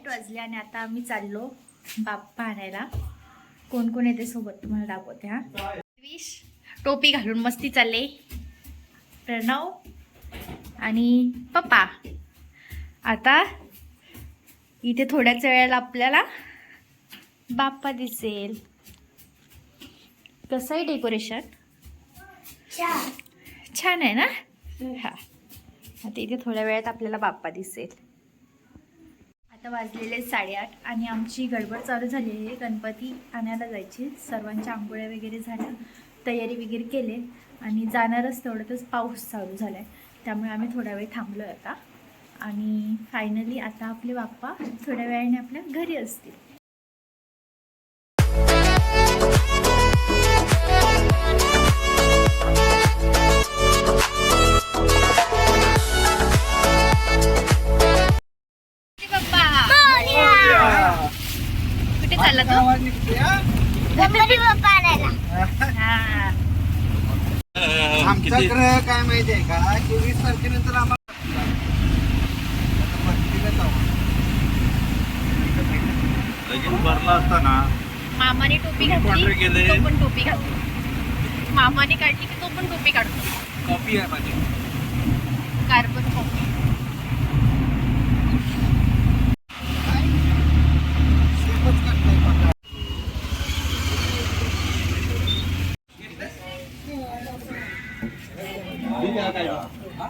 आठ वाजले आणि आता आम्ही चाललो बाप्पा आणायला. कोण कोण येते सोबत तुम्हाला दाखवते हा? विश टोपी घालून मस्ती चालले. प्रणव आणि पप्पा. आता इथे थोड्याच वेळेला आपल्याला बाप्पा दिसेल. कसं आहे डेकोरेशन? छान आहे ना? हा. आता इथे थोड्या वेळात आपल्याला बाप्पा दिसेल. आत्ता वाजलेले साडेआठ आणि आमची गडबड चालू झालेली आहे. गणपती आणायला जायची. सर्वांच्या आंघोळ्या वगैरे झाल्या तयारी वगैरे केले आणि जाणारच तेवढ्यातच पाऊस चालू झाला आहे त्यामुळे आम्ही थोडा वेळ थांबलो आता. आणि फायनली आता आपले बाप्पा थोड्या वेळाने आपल्या घरी असतील. कुठे चालला तो हा. आमच्याकडे काय माहितीये का? चोवीस तारखेनंतर आम्हाला. लगीन भरला असताना मामाने टोपी घातली केले? तो पण टोपी घालतो मामाने काढली की तो पण टोपी काढतो कॉपी आहे माझी. Carbon copy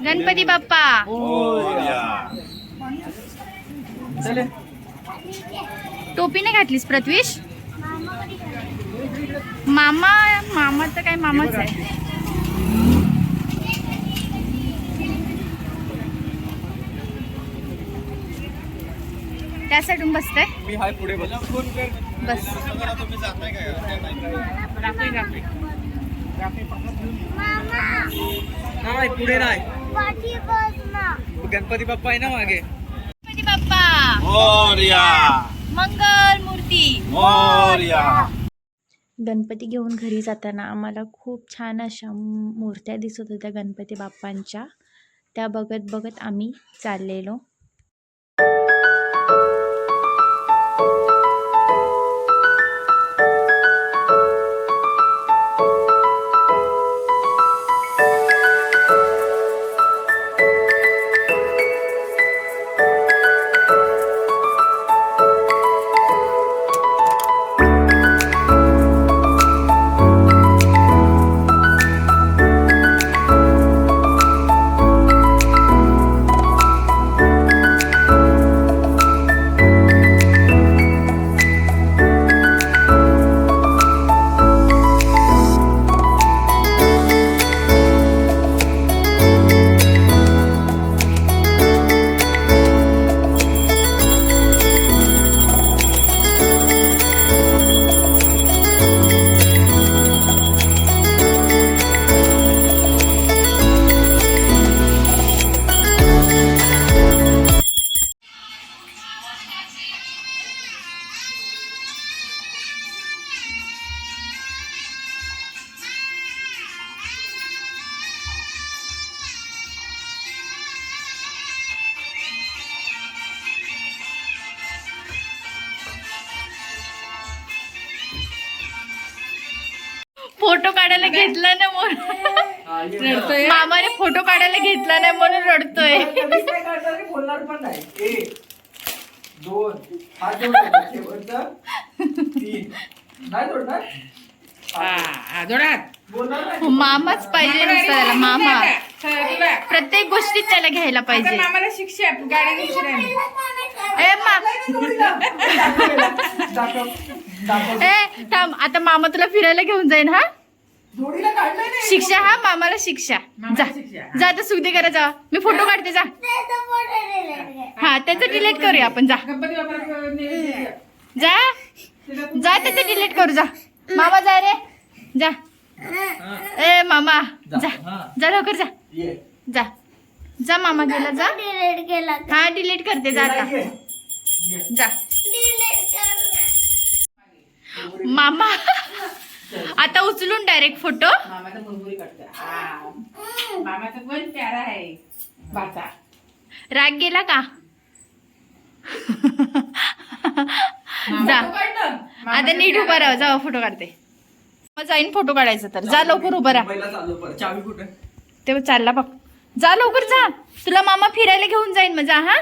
Ganpati Bappa. टोपी नाही घातलीस प्रथवीश मामा मामा तर काय मामाच आहे? त्या साईडून बसताय? मी हाय पुढे बस. नाही पुढे नाही गणपती बाप्पा आहे ना मागे? गणपती बाप्पा. मोर्या. मंगल मूर्ती. मोर्या. गणपती घेऊन घरी जाताना आम्हाला खूप छान अशा मूर्त्या दिसत होत्या गणपती बाप्पांच्या. त्या बघत बघत आम्ही चाललेलो. फोटो काढायला घेतला ना म्हणून. मामाने फोटो काढायला घेतला नाही म्हणून रडतोय. नाही बोलणार पण नाही? दोन नाही नाही. मामाच पाहिजे नुसता मामा. प्रत्येक गोष्टीत त्याला घ्यायला पाहिजे. आम्हाला शिक्षा गाडी ए मा ए थांब आता मामा तुला फिरायला घेऊन जाईन हा? जोडीला काढलंय नाही शिक्षा हा मामाला शिक्षा. जा. जा आता सुखदे करा जा. मी फोटो काढते जा. हा त्याचं डिलीट करूया आपण जा. जा. जा त्याचं डिलीट करू जा. मामा जा रे. जा. ए मामा. जा. जा. लवकर जा. ये. जा. जा मामा गेला जा. हा डिलीट करते जा आता. जा. मामा आता उचलून डायरेक्ट फोटो मामाचा मुरमुरी काढतोय आ. मामाचा पण प्यारा आहे. बाचा. राग गेला का? जा. आता नीट उभा राहा. जावा फोटो काढते. मग जाईन फोटो काढायचा तर. जा लवकर उभा राहा. पहिला चाललो परत चावी कुठे? तेव्हा चालला बघ. जा लवकर जा. तुला मामा फिरायला घेऊन जाईन मग जा हा.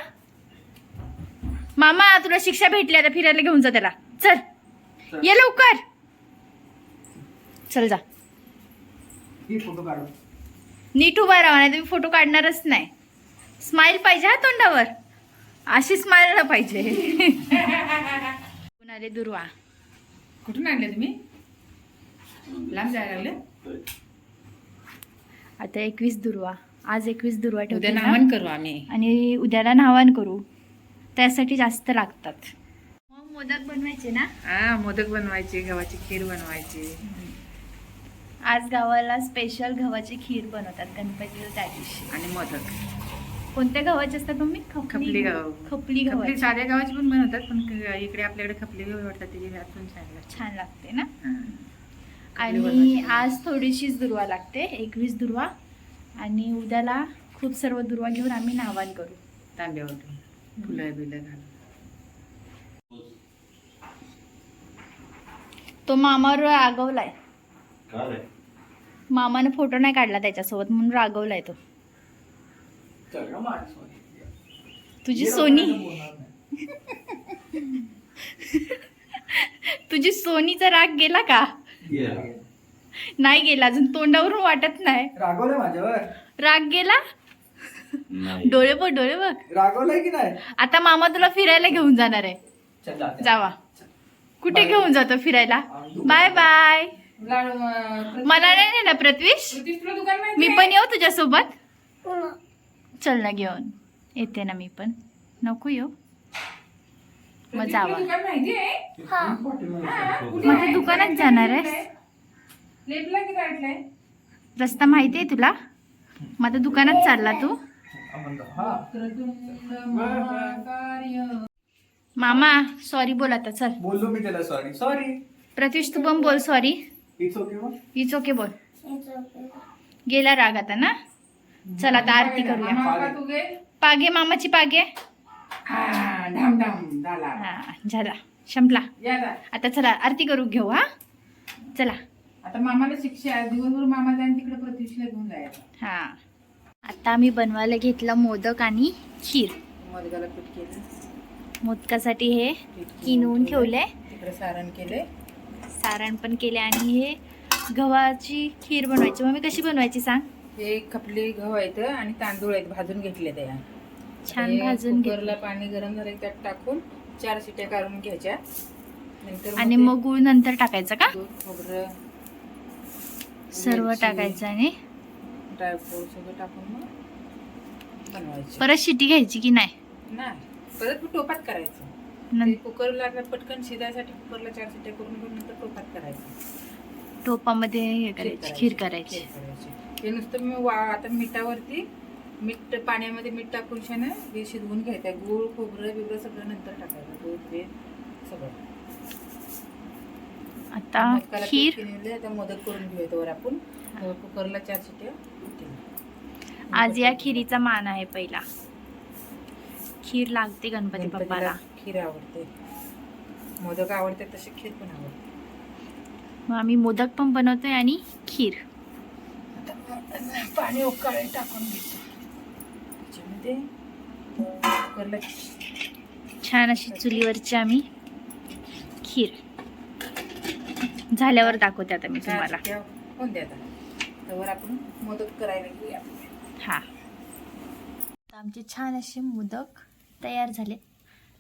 मामा तुला शिक्षा भेटली आता. फिरायला घेऊन जा त्याला. चल. ये लवकर. चल जा. नीट उभा राहा नाही तुम्ही फोटो काढणारच नाही. स्माइल पाहिजे हा तोंडावर. अशी स्माइल पाहिजे. कोण आले दुर्वा? कुठून आणले तुम्ही? लांब जायला लागले? आता एकवीस दुर्वा. आज एकवीस दुर्वा ठेवते ना. नामन करू आम्ही. आणि उद्याला नावान करू. त्यासाठी जास्त लागतात. मोदक बनवायचे ना? हा मोदक बनवायचे गव्हाची खीर बनवायची. आज गावाला स्पेशल गव्हाची खीर बनवतात गणपतीला त्या दिवशी. आणि मोदक. कोणत्या गव्हाचे असतात तुम्ही खपली गहू. खपली खपली गव्हाची. साध्या गव्हाची पण बनवतात पण क- इकडे आपल्याकडे खपली गहू वाटतात त्याची आतून छान लागते. छान लागते ना. आणि. आज थोडीशीच दुर्वा लागते एकवीस दुर्वा. आणि उद्याला खूप सर्व दुर्वा घेऊन आम्ही नावान करू. तांब्यावर फुलं बिलं घालून. तो मामावर रागवलाय. काय रे? मामाने फोटो नाही काढला त्याच्यासोबत म्हणून रागवलाय तो. चल ना माझ सोनी. तुझी सोनी. तुझी सोनीचा राग गेला का? नाही गेला अजून तोंडावरून वाटत नाही. रागवलंय माझ्यावर. राग गेला? नाही. डोळे बघ डोळे बघ. रागवलंय की नाही? आता मामा तुला फिरायला घेऊन जाणार आहे. चल जाते. जावा. कुठे. घेऊन जातो फिरायला. बाय बाय मला नाही नेणार प्रत्विश मी? पण येऊ तुझ्यासोबत चल ना घेऊन येते ना मी पण नको येऊ मग जावा हा. हा, मग तू आहे? दुकानात जाणार आहेस? आहे? रस्ता माहिती आहे तुला मग आता दुकानात चालला तू मामा सॉरी बोल आता चल. बोललो मी त्याला सॉरी सॉरी प्रत्युष तू पण बोल sorry it's okay it's okay बोल. गेला राग आता ना? चल आता आरती करूया? पागे मामाची पागे. हा, झाला. हा संपला. जा. आता चला आरती करू घेऊ हा? चला. आता मामाला शिक्षा आहे. दिवसभर मामा जाईन तिकडे प्रतीक्षला घेऊन जायचं हा. आता आम्ही बनवायला घेतला मोदक आणि खीर. मदगाला पीठ केलं? मोदकासाठी हे किनवून. ठेवलंय. तिकडे सारण केले सारण पण केले आणि हे गव्हाची खीर बनवायची. मग मी कशी बनवायची सांग? हे खपली गहू आहेत आणि तांदूळ आहेत भाजून घेतले त्या छान भाजून घेतलं. पाणी गरम झालं त्यात टाकून चार शिट्या काढून घ्यायच्या. नंतर आणि ते मग गुळ नंतर टाकायचं का? खोबरं सर्व टाकायचं आणि? ड्रायफ्रूट सगळं टाकून मग बनवायचे. परत शिटी घ्यायची की नाही? नाही. परत मग टोपात करायचं. ते नं- कुकरला पटकन शिजायसाठी कुकरला चार शिट्या करून घेऊन नंतर टोपात करायचं. टोपामध्ये हे करायची खीर करायची. ते नुसतं मी वा आता मिठावरती मीठ पाण्यामध्ये मीठ टाकून शाने हे शिजवून घ्यायचं. गूळ खोबरं बिबरं सगळं नंतर टाकायचं. दूध ते सगळं. आता खीर? आहे, आता मोदक करून घेऊया वर आपण. कुकरला चार शिट्या केल्या. आज या खिरीचा मान आहे पहिला. खीर लागते गणपती बाप्पाला. खीर आवडते. मोदक आवडते तसे खीर पण आवडते. मग आम्ही मोदक पण बनवतोय आणि खीर. पाणी उकाळे टाकून त्याच्यामध्ये कुकरला छान अशी चुलीवरची आम्ही खीर. झाल्यावर दाखवते आता मी तुम्हाला. द्या त्यावर आपण मोदक करायला घेऊया हा. आमचे छान असे मोदक तयार झाले.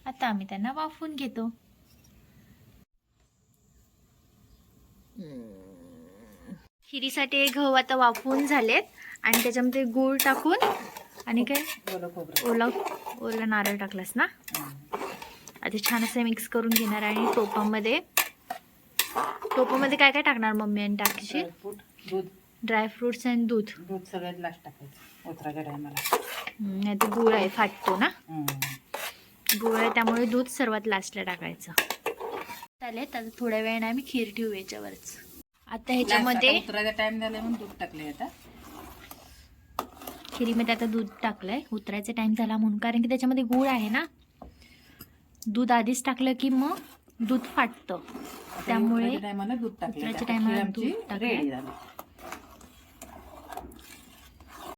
आता आम्ही त्यांना वाफवून घेतो. खिरीसाठी गहू आता वाफवून झालेत. आणि त्याच्यामध्ये गूळ टाकून आणि काय? ओलं ओला ओला नारळ टाकलास ना? आता छान असं मिक्स करून घेणार आणि टोपामध्ये. टोपामध्ये काय काय टाकणार मम्मी आणि टाकशील ड्रायफ्रुट्स आणि दूध. दूध सगळ्यात लास्ट टाकायचं. ओतराच्या टायमाला नाही तर गुळ आहे फाटतो ना? गुळ आहे त्यामुळे दूध सर्वात लास्टला टाकायचं. चालेल आता थोड्या वेळाने आम्ही खीर ठेवू याच्यावरच. आता ह्याच्यामध्ये उतरायचा टाइम झाला म्हणून दूध टाकले आता. खिरीमध्ये आता दूध टाकलंय. उतरायचा टाइम झाला म्हणून कारण की त्याच्यामध्ये गुळ आहे ना? दूध आधीच टाकलं की मग दूध फाटतं. त्यामुळे टायमाला दूध टाकलं उतरायच्या टायमाला दूध टाकलं. रेडी झाली.